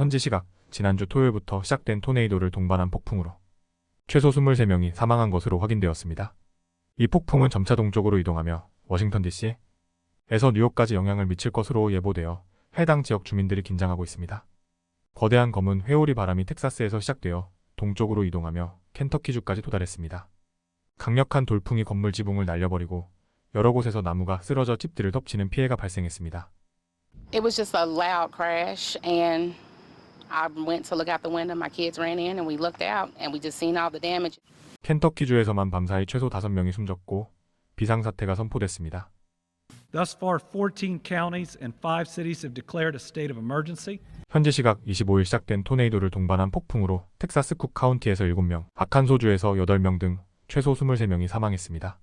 현지 시각 지난주 토요일부터 시작된 토네이도를 동반한 폭풍으로 최소 23명이 사망한 것으로 확인되었습니다. 이 폭풍은 점차 동쪽으로 이동하며 워싱턴 DC에서 뉴욕까지 영향을 미칠 것으로 예보되어 해당 지역 주민들이 긴장하고 있습니다. 거대한 검은 회오리 바람이 텍사스에서 시작되어 동쪽으로 이동하며 켄터키주까지 도달했습니다. 강력한 돌풍이 건물 지붕을 날려버리고 여러 곳에서 나무가 쓰러져 집들을 덮치는 피해가 발생했습니다. It was just a loud crash, and I went to look out the window. My kids ran in, and we looked out, and we just seen all the damage. 켄터키주에서만 밤사이 최소 5명이 숨졌고 비상사태가 선포됐습니다. Thus far, 14 counties and 5 cities have declared a state of emergency. 현지 시각 25일 시작된 토네이도를 동반한 폭풍으로 텍사스 쿡 카운티에서 7명, 아칸소주에서 8명 등 최소 23명이 사망했습니다.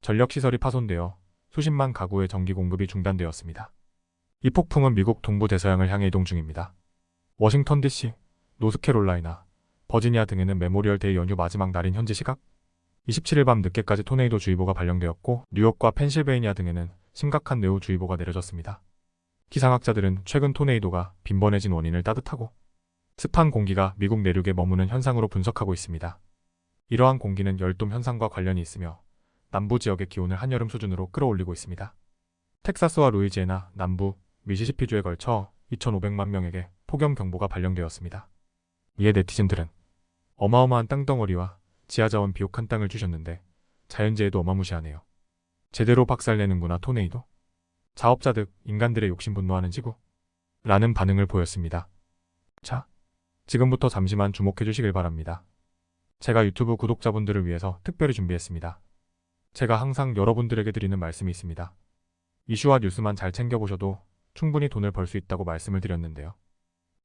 전력 시설이 파손되어 수십만 가구의 전기 공급이 중단되었습니다. 이 폭풍은 미국 동부 대서양을 향해 이동 중입니다. 워싱턴 DC, 노스캐롤라이나, 버지니아 등에는 메모리얼 데이 연휴 마지막 날인 현지 시각 27일 밤 늦게까지 토네이도 주의보가 발령되었고 뉴욕과 펜실베이니아 등에는 심각한 뇌우 주의보가 내려졌습니다. 기상학자들은 최근 토네이도가 빈번해진 원인을 따뜻하고 습한 공기가 미국 내륙에 머무는 현상으로 분석하고 있습니다. 이러한 공기는 열돔 현상과 관련이 있으며 남부 지역의 기온을 한여름 수준으로 끌어올리고 있습니다. 텍사스와 루이지애나, 남부, 미시시피주에 걸쳐 2,500만 명에게 폭염 경보가 발령되었습니다. 이에 네티즌들은 어마어마한 땅덩어리와 지하자원 비옥한 땅을 주셨는데 자연재해도 어마무시하네요. 제대로 박살내는구나 토네이도. 자업자 득 인간들의 욕심 분노하는 지구. 라는 반응을 보였습니다. 자, 지금부터 잠시만 주목해 주시길 바랍니다. 제가 유튜브 구독자분들을 위해서 특별히 준비했습니다. 제가 항상 여러분들에게 드리는 말씀이 있습니다. 이슈와 뉴스만 잘 챙겨보셔도 충분히 돈을 벌 수 있다고 말씀을 드렸는데요.